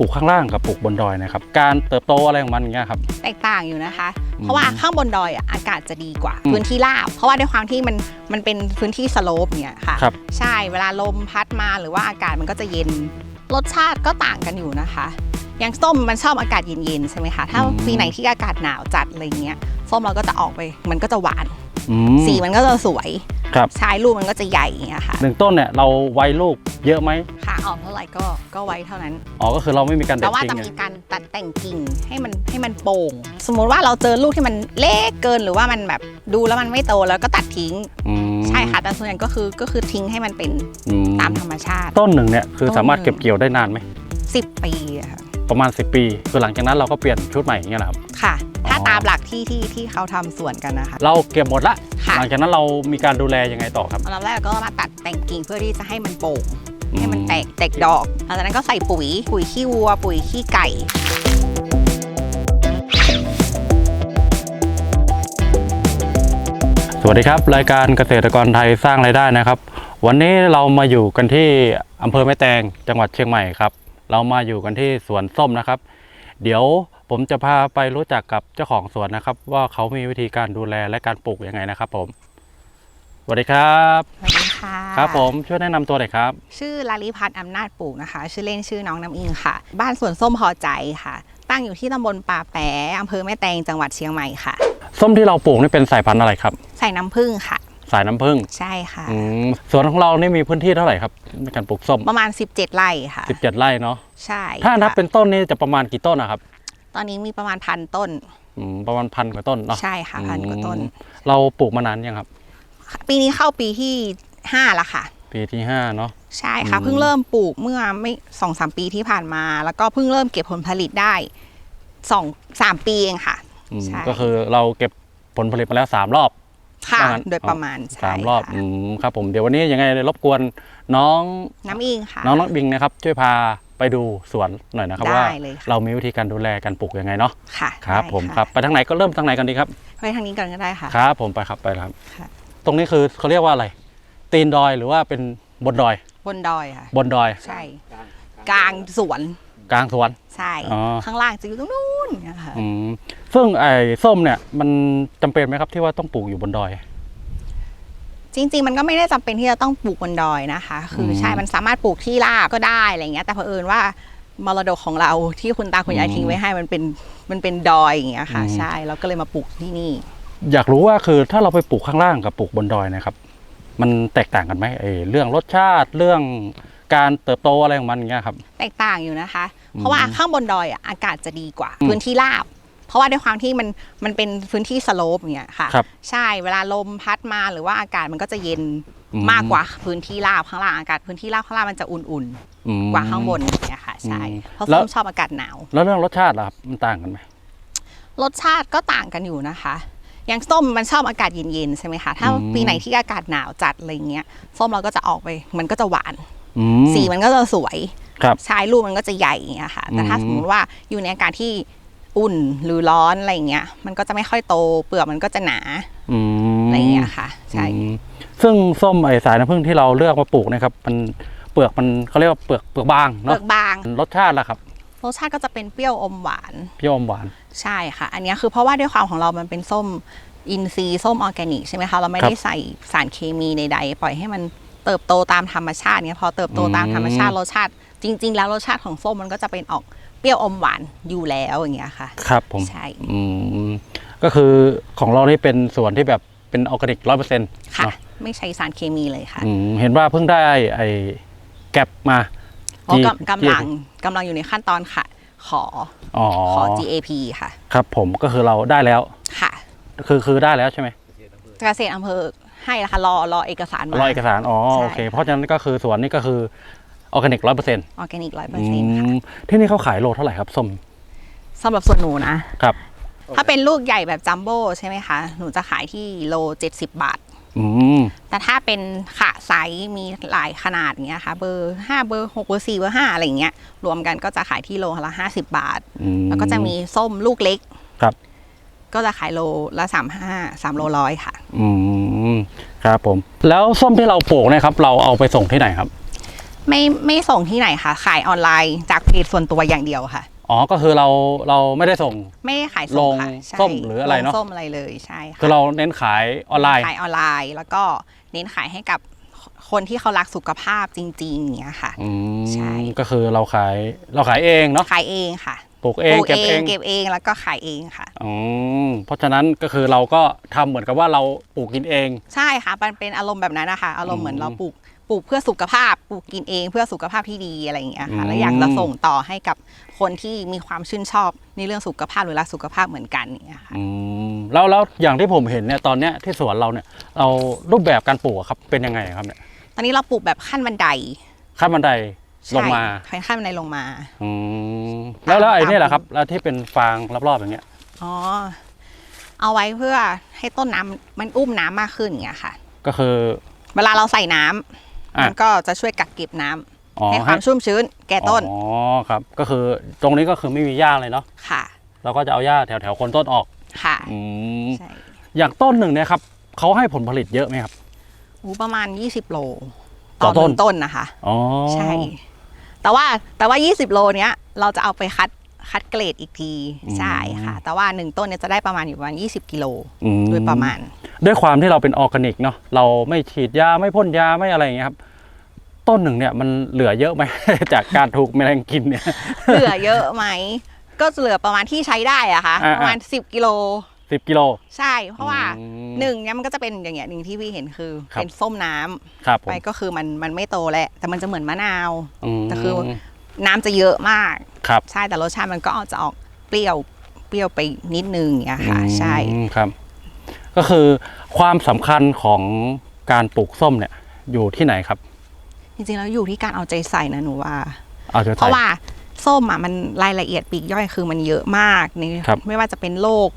ปลูกข้างล่างกับปลูกบนดอยนะครับ การเติบโตอะไรของมันอย่างเงี้ยครับ แตกต่างอยู่นะคะอืมเพราะว่าข้างบนดอยอะอากาศจะดีกว่า อืมพื้นที่ราบ เพราะว่าด้วยความที่มันมันเป็นพื้นที่สโลปเนี่ยค่ะ ครับ ใช่เวลาลมพัดมาหรือว่าอากาศมันก็จะเย็น รสชาติก็ต่างกันอยู่นะคะ อย่างส้มมันชอบอากาศเย็นๆใช่ไหมคะ ถ้าอืมปีไหนที่อากาศหนาวจัดอะไรเงี้ย ส้มเราก็จะออกไป มันก็จะหวานอืมสีมันก็จะสวยครับใช่ลูกมันก็จะใหญ่อย่างเงี้ยค่ะหนึ่งต้นเนี่ยเราไว้ลูกเยอะไหมขาออกเท่าไหร่ก็ก็ไว้เท่านั้น อ๋อ ก็คือเราไม่มีการเด็แต่ดว่าทิ้จะงมีเนี่ยการตัดแต่งกิ่งให้มันให้มันโป่ง สมมุติว่าเราเจอลูกที่มันเล็กเกินหรือว่ามันแบบดูแล้วมันไม่โตแล้วก็ตัดทิ้งอืมใช่ค่ะ แต่ส่วนใหญ่ก็คือก็คือทิ้งให้มันเป็นอืมตามธรรมชาติ ต้นหนึ่งเนี่ยคือต้นสามารถหนึ่งเก็บเกี่ยวได้นานไหม10ปีอะค่ะ ประมาณ 10 ปี คือหลังจากนั้นเราก็เปลี่ยนชุดใหม่อย่างเงี้ยเหรอครับ ค่ะ ถ้าอ๋อตามหลักที่ที่ที่เขาทำสวนกันนะคะ เราเก็บหมดละ ค่ะ หลังจากนั้นเรามีการดูแลยังไงต่อครับ อันดับแรกก็มาตัดแต่งกิ่งเพื่อที่จะให้มันโป่งอืให้มันแตกแตกดอกหลังจากนั้นก็ใส่ปุ๋ย ปุ๋ยขี้วัว ปุ๋ยขี้ไก่ สวัสดีครับ รายการเกษตรกรไทยสร้างรายได้นะครับ วันนี้เรามาอยู่กันที่อำเภอแม่แตงจังหวัดเชียงใหม่ครับ เรามาอยู่กันที่สวนส้มนะครับ เดี๋ยวผมจะพาไปรู้จักกับเจ้าของสวนนะครับ ว่าเขามีวิธีการดูแลและการปลูกยังไงนะครับ ผมสวัสดีครับสวัสดีค่ะครับผมช่วยแนะนำตัวหน่อยครับ ชื่อลาลิพัฒน์อำนาจปลูกนะคะ ชื่อเล่นชื่อน้องน้ำอิงค่ะ บ้านสวนส้มพอใจค่ะ ตั้งอยู่ที่ตำบลป่าแปะอำเภอแม่แตงจังหวัดเชียงใหม่ค่ะ ส้มที่เราปลูกนี่เป็นสายพันธุ์อะไรครับใส่น้ำผึ้งค่ะ สายน้ำผึ้งใช่ค่ะ อืมสวนของเรานี่มีพื้นที่เท่าไหร่ครับในการปลูกส้ม ประมาณ 17 ไร่ค่ะ 17 ไร่เนาะใช่ถ้านับค่ะเป็นต้นนี่จะประมาณกี่ต้นนะครับตอนนี้มีประมาณพันต้น อืมประมาณพันกว่าต้นเนาะใช่ค่ะพันกว่าต้น อืมเราปลูกมานานยังครับ ปีนี้เข้าปีที่5ละค่ะ ปีที่ห้าเนาะ ใช่ค่ะ อืม เพิ่งเริ่มปลูกเมื่อไม่สองสามปีที่ผ่านมา แล้วก็เพิ่งเริ่มเก็บผลผลิตได้สองสามปีเองค่ะ อืมใช่ ก็คือเราเก็บผลผลิตมาแล้วสามรอบ ค่ะว่างั้นโดยประมาณใช่สามรอบค่ะ อืมครับผมเดี๋ยววันนี้ยังไงรบกวนน้องน้ำอิงค่ะ น้องน้องบิงนะครับ ช่วยพาไปดูสวนหน่อยนะครับได้ว่าเลยค่ะ เรามีวิธีการดูแลการปลูกยังไงเนาะค่ะครับ ได้ผมะครับไปทางไหนก็เริ่มทางไหนกันดีครับ ไปทางนี้ก่อนก็ได้ค่ะ ครับผมไปครับไปครับ ค่ะ ตรงนี้คือเขาเรียกว่าอะไร ตีนดอยหรือว่าเป็นบนดอย บนดอยค่ะ บนดอย ใช่ กลางสวน กลางสวน ใช่ อ๋อ ข้างล่างจะอยู่ตรงนู้นเนี่ยค่ะอืมซึ่งไอ้ส้มเนี่ยมันจำเป็นไหมครับที่ว่าต้องปลูกอยู่บนดอย จริง ๆ มันก็ไม่ได้จำเป็นที่จะต้องปลูกบนดอยนะคะ คืออมใช่มันสามารถปลูกที่ราบก็ได้อะไรเงี้ยแต่เผอิญว่ามรดกของเราที่คุณตาคุณยายอืมทิ้งไว้ให้มันเป็นมันเป็นดอยอย่างเงี้ยค่ะ อืม ใช่เราก็เลยมาปลูกที่นี่ อยากรู้ว่าคือถ้าเราไปปลูกข้างล่างกับปลูกบนดอยนะครับ มันแตกต่างกันไหมไอ้เรื่องรสชาติเรื่องการเติบโตอะไรของมันอย่างเงี้ยครับ แตกต่างอยู่นะคะอืม เพราะว่าข้างบนดอยอะอากาศจะดีกว่าอืมพื้นที่ราบ เพราะว่าด้วยความที่มันมันเป็นพื้นที่สโลปอย่างเงี้ยค่ะ ครับใช่เวลาลมพัดมาหรือว่าอากาศมันก็จะเย็นอืมากกว่าพื้นที่ราบข้างล่างอากาศพื้นที่ราบข้างล่างมันจะอุ่นอืม ๆ กว่าข้างบนอย่างเงี้ยค่ะใช่อืมเพราะแล้ส้ว มชอบอากาศหนาว แล้วเรื่องรสชาติล่ะครับมันต่างกันไหม รสชาติก็ต่างกันอยู่นะคะ อย่างส้มมันชอบอากาศเย็นๆใช่ไหมคะ ถ้าอืม ปีไหนที่อากาศหนาวจัดอะไรเงี้ย ส้มเราก็จะออกไป มันก็จะหวาน อืม สีมันก็จะสวย ครับใช่ลูกมันก็จะใหญ่อย่างเงี้ยค่ะ แต่ถ้าอืมสมมติว่าอยู่ในอากาศที่อุ่นหรือร้อนอะไรเงี้ย มันก็จะไม่ค่อยโตเปลือกมันก็จะหนาอืมอะไรเงี้ยค่ะใช่อืมซึ่งส้มไอ้สายน้ำผึ้งที่เราเลือกมาปลูกเนะครับ มันเปลือกมันเขาเรียกว่าเปลือกเปลือกบางเปลืเนาะอกบางรสชาติล่ะครับรสชาติก็จะเป็นเปรี้ยวอมหวานเปรี้ยวอมหวาน ใช่ค่ะ อันเนี้ยคือเพราะว่าด้วยความของเรามันเป็นส้มอินทรีย์ส้มออร์แกนิกใช่ไหมคะเราไม่ได้ใส่สารเคมีใดๆปล่อยให้มันเติบโตตามธรรมชาติเนี้ยพอเติบโตตามธรรมชาติรสชาติ จริง ๆ แล้วรสชาติของส้มมันก็จะเป็นออกเปรี้ยวอมหวานอยู่แล้วอย่างเงี้ยค่ะ ครับผมใช่ อืมก็คือของเรานี่เป็นส่วนที่แบบเป็นออร์แกนิกร้อยเปอร์เซ็นต์ค่ะเนาะไม่ใช้สารเคมีเลยค่ะอืมเห็นว่าเพิ่งได้ไอ้แก็บมาอ๋อ G- กำกำลังกำลังอยู่ในขั้นตอนค่ะ ขออ๋อขอ GAP ค่ะ ครับผมก็คือเราได้แล้วค่ะ คือคือได้แล้วใช่ไหมเกษตรอำเภอให้แล้วค่ะรอรอเอกสารมารอเอกสารอ๋อใช่โอเคค่ะเพราะฉะนั้นก็คือสวนนี่ก็คือ ออร์แกนิกร้อยเปอร์เซ็นต์ออร์แกนิกร้อยเปอร์เซ็นต์ค่ะที่นี่เขาขายโลเท่าไหร่ครับส้มสำหรับส่วนหนูนะ ครับ ถ้าเป็นลูกใหญ่แบบจัมโบ้ใช่ไหมคะ หนูจะขายที่โล70บาทอืมแต่ถ้าเป็นขาไซส์มีหลายขนาดอย่างเงี้ยค่ะ เบอร์5เบอร์6เบอร์4เบอร์5อะไรอย่างเงี้ย รวมกันก็จะขายที่โลละ50บาทอืมแล้วก็จะมีส้มลูกเล็ก ครับ ก็จะขายโลละ35 3โลร้อยค่ะ อืม ครับผม แล้วส้มที่เราปลูกเนะครับ เราเอาไปส่งที่ไหนครับ ไม่ไม่ส่งที่ไหนค่ะ ขายออนไลน์จากเพจส่วนตัวอย่างเดียวค่ะ อ๋อ ก็คือเราเราไม่ได้ส่ง ไม่ได้ขายส่งค่ะลงใช่ส้มหรืออะไรเนอะ ลงส้มอะไรเลยใช่ค่ะคือเราเน้นขายออนไลน์ ขายออนไลน์ แล้วก็เน้นขายให้กับคนที่เขารักสุขภาพจริงๆอย่างเงี้ยค่ะ อืมใช่ ก็คือเราขายเราขายเองเนาะขายเองค่ะปลูกเองปลูเก็บเองเก็บเองแล้วก็ขายเองค่ะ อืมเพราะฉะนั้นก็คือเราก็ทำเหมือนกับว่าเราปลูกกินเอง ใช่ค่ะมันเป็นอารมณ์แบบนั้นนะคะอารมณ์เหมือนอืมเราปลูก ปลูกเพื่อสุขภาพปลูกกินเองเพื่อสุขภาพที่ดีอะไรอย่างเงี้ยค่ะอืมแล้วอยากจะส่งต่อให้กับคนที่มีความชื่นชอบในเรื่องสุขภาพหรือรักสุขภาพเหมือนกันอย่างเงี้ยค่ะอืมแล้วแล้วอย่างที่ผมเห็นเนี่ยตอนเนี้ยที่สวนเราเนี่ยเรารูปแบบการปลูกอะครับเป็นยังไงครับเนี่ยตอนนี้เราปลูกแบบขั้นบันไดขั้นบันไดลงมาใช่ขั้นบันไดลงมาอืมแล้วแล้วไอ้ตามเนี่ยแหละครับแล้วที่เป็นฟางรอบๆอย่างเงี้ยอ๋อเอาไว้เพื่อให้ต้นน้ำมันอุ้มน้ำมากขึ้นอย่างเงี้ยค่ะ ก็คือ เวลาเราใส่น้ำ อะ มันก็จะช่วยกักเก็บน้ำอ๋อให้ความชุ่มชื้นแก่ต้นอ๋อครับ ก็คือตรงนี้ก็คือไม่มีหญ้าเลยเนาะค่ะเราก็จะเอาหญ้าแถวแถวๆโคนต้นออกค่ะอืมใช่อย่างต้นหนึ่งเนี่ยครับเขาให้ผลผลิตเยอะไหมครับ อู้ประมาณ 20 โลต่อหต้นนึ่งต้นนะคะ อ๋อใช่ แต่ว่าแต่ว่า 20 โลเนี้ยเราจะเอาไปคัด คัดเกรดอีกทีใช่ค่ะ แต่ว่า1ต้นเนี่ยจะได้ประมาณอยู่ประมาณ 20 กิโลอืมโดยประมาณ ด้วยความที่เราเป็นออร์แกนิกเนาะเราไม่ฉีดยาไม่พ่นยาไม่อะไรอย่างเงี้ยครับต้นหนึ่งเนี่ยมันเหลือเยอะไหม จากการถูกแมลงกินเนี่ย เหลือเยอะไหม ก็จะเหลือประมาณที่ใช้ได้อะค่ะอ่าๆประมาณ 10 กิโลสิบกิโล ใช่เพราะว่าอืมหนึ่งเนี้ยมันก็จะเป็นอย่างเงี้ยหนึ่งที่พี่เห็นคือครับเป็นส้มน้ำครับผไปมก็คือมันมันไม่โตแล้วแต่มันจะเหมือนมะนาวมแต่คือ น้ำจะเยอะมาก ครับ ใช่แต่รสชาติมันก็จะออกเปรี้ยวเปรี้ยวไปนิดนึงอย่างเงี้ยค่ะ ใช่ อืมครับ ก็คือความสำคัญของการปลูกส้มเนี่ย อยู่ที่ไหนครับจริงๆแล้วอยู่ที่การเอาใจใส่นะหนูว่า เอาใจเพใส่ ราะว่าส้มอะมันรายละเอียดปลีกย่อยคือมันเยอะมากในครับไม่ว่าจะเป็นโรค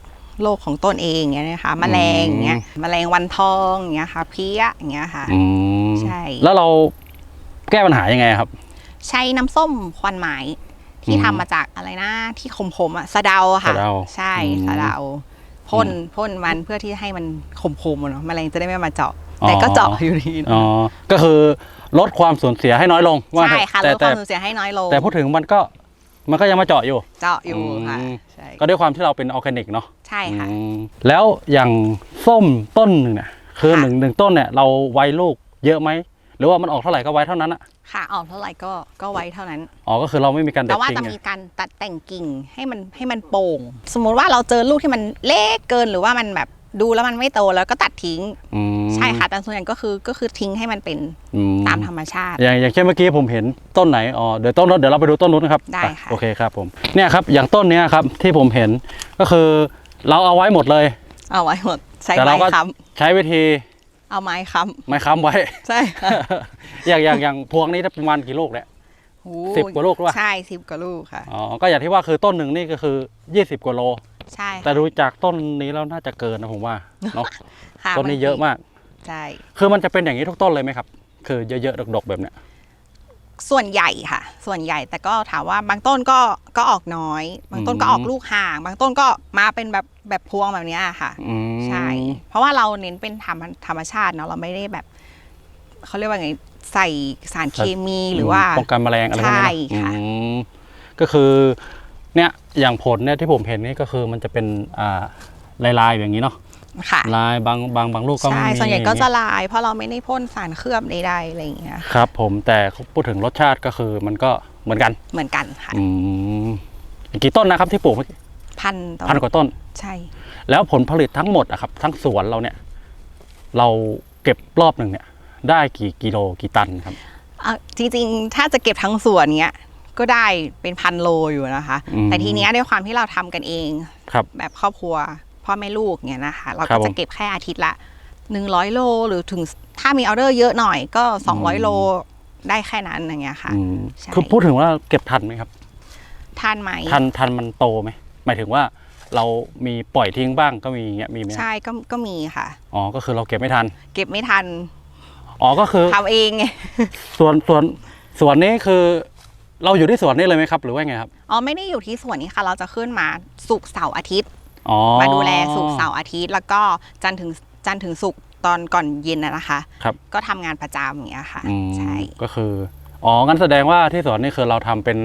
โรคของต้นเองเงี้ยนะคะแมลงเงี้ยแมลงวันทองเงี้ยค่ะเพี้ยอย่างเงี้ยค่ะ อืมใช่ แล้วเราแก้ปัญหายังไงครับ ใช้น้ำส้มควันไม้ที่อืมทำมาจากอะไรนะ ที่คมๆอะสะเดาอะค่ะ สะเดาใช่อืม สะเดาพ่นอืมพ่นมันเพื่อที่ให้มันคมๆอะเนาะแมลงจะได้ไม่มาเจาะอ๋อแต่ก็เจาะอยู่ดีนะอ๋อก็คือลดความสูญเสียให้น้อยลงว่าใช่เถอค่ะลแต่ดคแต่วามสูญเสียให้น้อยลงแต่พูดถึงมันก็มันก็ยังมาเจาะอยู่ เจาะอยู่ค่ะอืม ใช่ก็ด้วยความที่เราเป็นออร์แกนิกเนาะใช่ค่ะ อืมแล้วอย่างส้มต้นหนึ่งเนี่ยคือค่ะ หนึ่งหนึ่งต้นเนี่ยเราไว้ลูกเยอะไหมหรือว่ามันออกเท่าไหร่ก็ไว้เท่านั้นอะ ค่ะออกเท่าไหร่ก็ก็ไว้เท่านั้น อ๋อก็คือเราไม่มีการเด็แต่ดว่าทิ้งจะไงมีการตัดแต่งกิ่งให้มันให้มันโป่ง สมมุติว่าเราเจอลูกที่มันเล็กเกินหรือว่ามันแบบดูแล้วมันไม่โตแล้วก็ตัดทิ้งอืมใช่ค่ะแต่ส่วนใหญ่ก็คือก็คือทิ้งให้มันเป็นอืมตามธรรมชาติ อย่างอย่างเช่นเมื่อกี้ผมเห็นต้นไหนอ๋อเดี๋ยวต้นนู้นเดี๋ยวเราไปดูต้นนู้นนะครับได้ปค่ะ โอเคครับผมเนี่ยครับอย่างต้นเนี้ยครับที่ผมเห็นก็คือเราเอาไว้หมดเลย เอาไว้หมดใช้แต่เราไม้ก็ค้ใช้วิธีำ เอาไม้ค้ไม้ค้ำไว้ำใช่ค่ะอย่างอย่างอย่างพวงนี้ประมาณกี่ลูกเนี่ย โอ้สิบกว่าลูกด้วยใช่สิบกว่าลูกค่ะ อ๋อ ก็อย่างที่ว่าคือต้นหนึ่งนี่ก็คือ 20กว่าโล ใช่แต่ดูจากต้นนี้แล้วน่าจะเกินนะผมว่าเนาะ ค่ะต้นนี้เยอะมาก ใช่ คือมันจะเป็นอย่างนี้ทุกต้นเลยไหมครับ คือเยอะๆดกๆแบบเนี้ย ส่วนใหญ่ค่ะ ส่วนใหญ่แต่ก็ถามว่าบางต้นก็ก็ออกน้อย บางต้นก็ออกลูกห่าง บางต้นก็มาเป็นแบบแบบพวงแบบเนี้ยค่ะอืมใช่ เพราะว่าเราเน้นเป็นธรรมธรรมชาติเนาะเราไม่ได้แบบเขาเรียกว่าไงใส่สารเคมีหรือว่าป้องกันแมลงอะไรพวกนี้ใช่เนอะค่ะอืมก็คือเนี่ยอย่างผลเนี่ยที่ผมเห็นนี่ก็คือมันจะเป็นอ่าลายๆอย่างนี้เนาะ ค่ะลายบางบางบางลูกก็ไม่ใช่มีส่วนใหญ่ก็จะลาย เพราะเราไม่ได้พ่นสารเคลือบใดๆอะไรอย่างเงี้ยครับ ผมแต่พูดถึงรสชาติก็คือมันก็เหมือนกันเหมือนกันค่ะอืมกี่ต้นนะครับที่ปลูกเมื่อกี้พันต้พันกว่าต้น ใช่ แล้วผลผลิตทั้งหมดอะครับ ทั้งสวนเราเนี่ย เราเก็บรอบหนึ่งเนี่ย ได้กี่กิโลกี่ตันครับอะจริงๆ ถ้าจะเก็บทั้งสวนเนี้ยก็ได้เป็นพันโลอยู่นะคะ อืมแต่ทีเนี้ยด้วยความที่เราทำกันเอง ครับ แบบครอบครัว พ่อแม่ลูกเนี้ยนะคะ เราครัก็บผมจะเก็บแค่อาทิตย์ละ100โลหรือถึงถ้ามีออเดอร์เยอะหน่อยก็200โลได้แค่นั้นอย่างเงี้ยค่ะอืมใช่คือพูดถึงว่าเก็บทันไหมครับทานไหมทันทันมันโตไหมหมายถึงว่าเรามีปล่อยทิ้งบ้างก็มีอย่างเงี้ยมีไหมใช่ก็ก็มีค่ะอ๋อก็คือเราเก็บไม่ทัน เก็บไม่ทันอ๋อก็คือทำเองไงส่วนส่วนส่วนนี้คือ เราอยู่ที่สวนนี่เลยไหมครับ หรือว่าไงครับอ๋อไม่ได้อยู่ที่สวนนี้ค่ะ เราจะขึ้นมาสุกร์เสาร์อาทิตย์อ๋อ มาดูแลสุกร์เสาร์อาทิตย์ แล้วก็จันทร์ถึงจันทร์ถึงสุกร์ตอนก่อนเย็นนะนะคะ ครับ ก็ทำงานประจำอย่างเงี้ยค่ะ อืมใช่ ก็คืออ๋องั้นแสดงว่าที่สวนนี่คือเราทำเป็น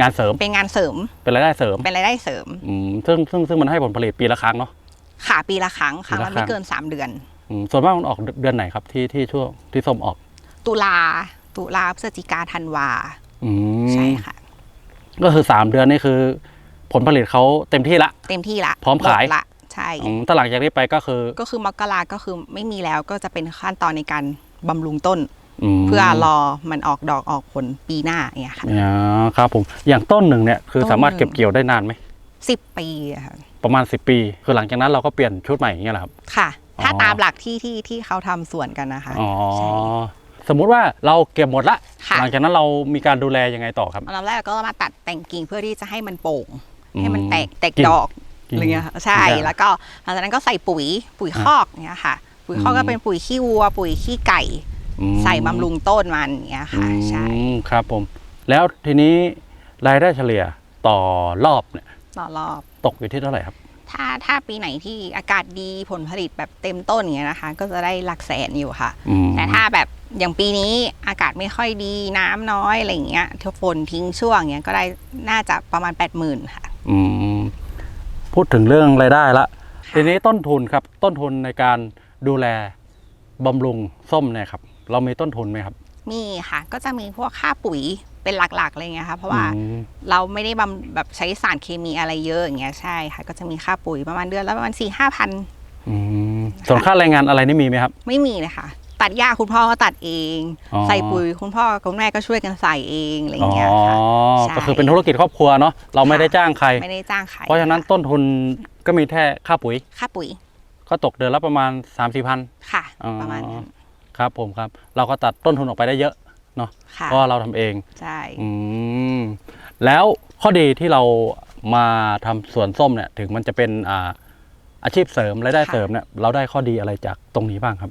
งานเสริมเป็นงานเสริมเป็นรายได้เสริมเป็นรายได้เสริม อืมซึ่งซึ่งซึ่งมันให้ผลผลิตปีละครั้งเนาะ ค่ะปีละครั้งครั้งปีละละครั้ไม่ง เกิน 3 เดือน อืมส่วนมากมันออกเดือนไหนครับที่ที่ช่วงที่ส้มออก ตุลาตุลาพฤศจิกาธันวา อืมใช่ค่ะ ก็คือ3เดือนนี่คือ ผลผลิตเขาเต็มที่ละ เต็มที่ละพร้อมขาย หดละใช่อืมถ้าหลังจากนี้ไปก็คือก็คือมกราก็คือไม่มีแล้วก็จะเป็นขั้นตอนในการบำรุงต้น มเพื่อรอมันออกดอกออกผลปีหน้าอย่างเงี้ยค่ะ อ๋อครับผมอย่างต้นหนึ่งเนี่ยคือต้นสามารถหนึ่งเก็บเกี่ยวได้นานไหมสิบปีอะค่ะประมาณ 10 ปี คือหลังจากนั้นเราก็เปลี่ยนชุดใหม่อย่างเงี้ยเหรอครับ ค่ะ ถ้าอ๋อ ตามหลักที่ที่ที่เขาทำสวนกันนะคะ อ๋อใช่สมมุติว่าเราเก็บหมดละ ค่ะ หลังจากนั้นเรามีการดูแลยังไงต่อครับ อันดับแรกก็มาตัดแต่งกิ่งเพื่อที่จะให้มันโป่ง ให้มันแตกแตกกิ่งดอกกิ่งอะไรเงี้ยค่ะใช่กิ่งแล้วก็หลังจากนั้นก็ใส่ปุ๋ยปุ๋ยคอกเงี้ยค่ะ ปุ๋ยคอกอืมก็เป็นปุ๋ยขี้วัว ปุ๋ยขี้ไก่อืมใส่บำรุงต้นมันเงี้ยค่ะใช่อืมครับผม แล้วทีนี้รายได้เฉลี่ยต่อรอบเนี่ยต่อรอบตกอยู่ที่เท่าไหร่ครับถ้าถ้าปีไหนที่อากาศดีผลผลิตแบบเต็มต้นเงี้ยนะคะ ก็จะได้หลักแสนอยู่ค่ะอืมแต่ถ้าแบบอย่างปีนี้อากาศไม่ค่อยดีน้ำน้อยอะไรอย่างเงี้ยถ้าฝนทิ้งช่วงเงี้ยก็ได้น่าจะประมาณ 8 0,000ค่ะ อืมพูดถึงเรื่องรายได้ละทีนี้ต้นทุนครับ ต้นทุนในการดูแลบำรุงส้มเนี่ยครับ เรามีต้นทุนไหมครับ มีค่ะ ก็จะมีพวกค่าปุ๋ยเป็นหลักๆอะไรเงี้ยค่ะ เพราะว่าอืม เราไม่ได้บำแบบใช้สารเคมีอะไรเยอะอย่างเงี้ยใช่ค่ะ ก็จะมีค่าปุ๋ยประมาณเดือนละประมาณสี่ห้าพันอืมส่วนค่าแรงงานอะไรนี่มีไหมครับ ไม่มีเลยค่ะ ตัดหญ้าคุณพ่อก็ตัดเอง อ๋อ ใส่ปุ๋ยคุณพ่อคุณแม่ก็ช่วยกันใส่เองอะไรอย่างเงี้ยอ๋อค่ะใช่ ก็คือเป็นธุรกิจครอบครัวเนาะเราไม่ได้จ้างใคร ไม่ได้จ้างใครเพราะฉะนั้นต้นทุนก็มีแค่ค่าปุ๋ย ค่าปุ๋ยก็ตกเดือนละประมาณ3ามสี่พัน ค่ะ อ๋อ ประมาณนั้นครับผมครับ เราก็ตัดต้นทุนออกไปได้เยอะเนาะค่ะเพราะว่าเราทำเอง ใช่อืมแล้วข้อดีที่เรามาทำสวนส้มเนี่ย ถึงมันจะเป็นอ่าอาชีพเสริมรายได้เสริมเนี่ยเราได้ข้อดีอะไรจากตรงนี้บ้างครับ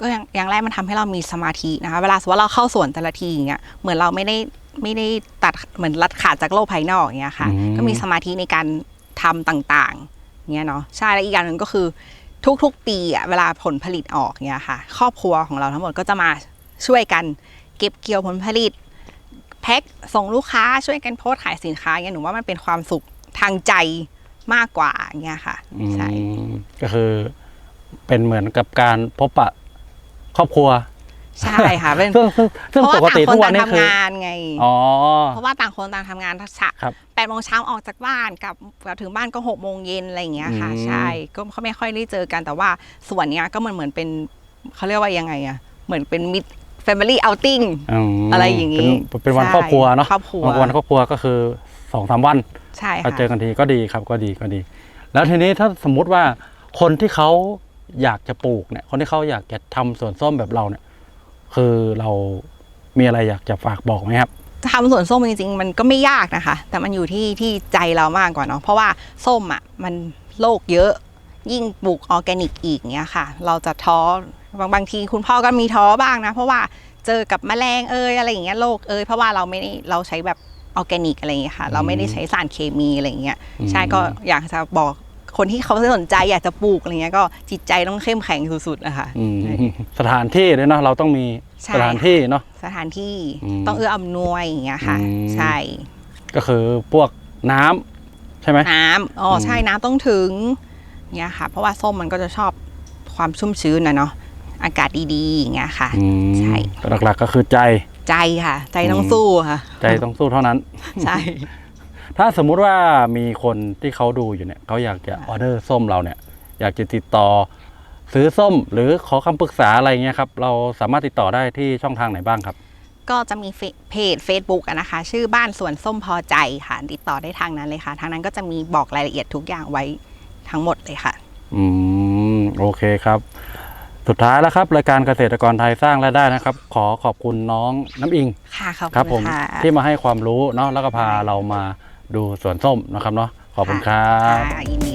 ก็อย่างอย่างแรกมันทำให้เรามีสมาธินะคะ เวลาสมมติว่าเราเข้าสวนแต่ละทีอย่างเงี้ยเหมือนเราไม่ได้ไม่ได้ตัดเหมือนรัดขาดจากโลกภายนอกอย่างเงี้ยค่ะอืมก็มีสมาธิในการทำต่างๆเงี้ยเนาะใช่แล้วอีกอย่างหนึ่งก็คือทุกๆปีอะเวลาผลผลิตออกเงี้ยค่ะ ครอบครัวของเราทั้งหมดก็จะมาช่วยกันเก็บเกี่ยวผลผลิตแพ็คส่งลูกค้าช่วยกันโพสต์ขายสินค้าเงี้ยหนูว่ามันเป็นความสุขทางใจมากกว่าเงี้ยค่ะใช่อืมก็คือเป็นเหมือนกับการพบปะ ครอบครัว ใช่ค่ะเป็นซึ่งซึ่งซึ่งเพราะปว่ากต่างติคทุนกวันต่างนี้คือทำงานไงอ๋อเพราะว่าต่างคนต่างทำงานทักษะครับแปดโมงเช้าออกจากบ้านกลับกลับถึงบ้านก็หกโมงเย็นอะไรอย่างเงี้ยค่ะอืมใช่ก็เขาไม่ค่อยได้เจอกันแต่ว่าส่วนเนี้ยก็เหมือนเหมือนเป็นเขาเรียกว่ายังไงอะเหมือนเป็นมิด family outing มอะไรอย่างนี้เป็นเป็นวันใช่ครอบครัวเนาะครอบครัววันครอบครัวก็คือสองสามวันใช่ถ้าค่ะเจอกันทีก็ดีครับก็ดีก็ดี แล้วทีนี้ถ้าสมมุติว่าคนที่เขา อยากจะปลูกเนี่ยคนที่เขาอยากจะทำสวนส้มแบบเราเนี่ย คือเรามีอะไรอยากจะฝากบอกไหมครับจะทำสวนส้มจริงๆมันก็ไม่ยากนะคะ แต่มันอยู่ที่ที่ใจเรามากกว่าเนาะเพราะว่าส้มอะมันโรคเยอะยิ่งปลูกออร์แกนิกอีกเนี้ยค่ะ เราจะท้อบางบางทีคุณพ่อก็มีท้อบ้างนะ เพราะว่าเจอกับแมลงเอยอะไรอย่างเงี้ยโรคเอยเพราะว่าเราไม่ได้เราใช้แบบออร์แกนิกอะไรอย่างเงี้ยค่ะ เราไม่ได้ใช้สารเคมีอะไรอย่างเงี้ยอืมใช่ก็อยากจะบอก คนที่เขาสนใจอยากจะปลูกอะไรเงี้ยก็จิตใจต้องเข้มแข็งสุดๆนะคะอืมสถานที่ด้วยเนาะเราต้องมีใช่สถานที่เนาะ สถานที่อืมต้องเอื้ออำนวยอย่างเงี้ยค่ะ อืม ใช่ ก็คือพวกน้ำใช่ไหม น้ำอ๋ออม ใช่น้ำต้องถึงเนี่ยค่ะ เพราะว่าส้มมันก็จะชอบความชุ่มชื้นนะเนาะอากาศดีๆอย่างเงี้ยค่ะ อืมใช่ หลักๆก็คือใจ ใจค่ะ ใจต้องอืมสู้ค่ะ ใจต้องสู้เท่านั้น ใช่ ถ้าสมมุติว่ามีคนที่เขาดูอยู่เนี่ยเขาอยากจะออเดอร์ส้มเราเนี่ย อยากจะติดต่อซื้อส้มหรือขอคำปรึกษาอะไรเงี้ยครับ เราสามารถติดต่อได้ที่ช่องทางไหนบ้างครับ ก็จะมีเฟเพจ Facebook อะนะคะ ชื่อบ้านสวนส้มพอใจค่ะ ติดต่อได้ทางนั้นเลยค่ะ ทางนั้นก็จะมีบอกรายละเอียดทุกอย่างไว้ทั้งหมดเลยค่ะ อืม โอเคครับ สุดท้ายแล้วครับรายการเกษตรกรไทยสร้างรายได้นะครับ ขอขอบคุณน้องน้ำอิงค่ะขอบครับผคุมณค่ะที่มาให้ความรู้เนาะแล้วก็พาเรามา ดูสวนส้มนะครับเนาะขอบคุณครับ ค่ะยินดี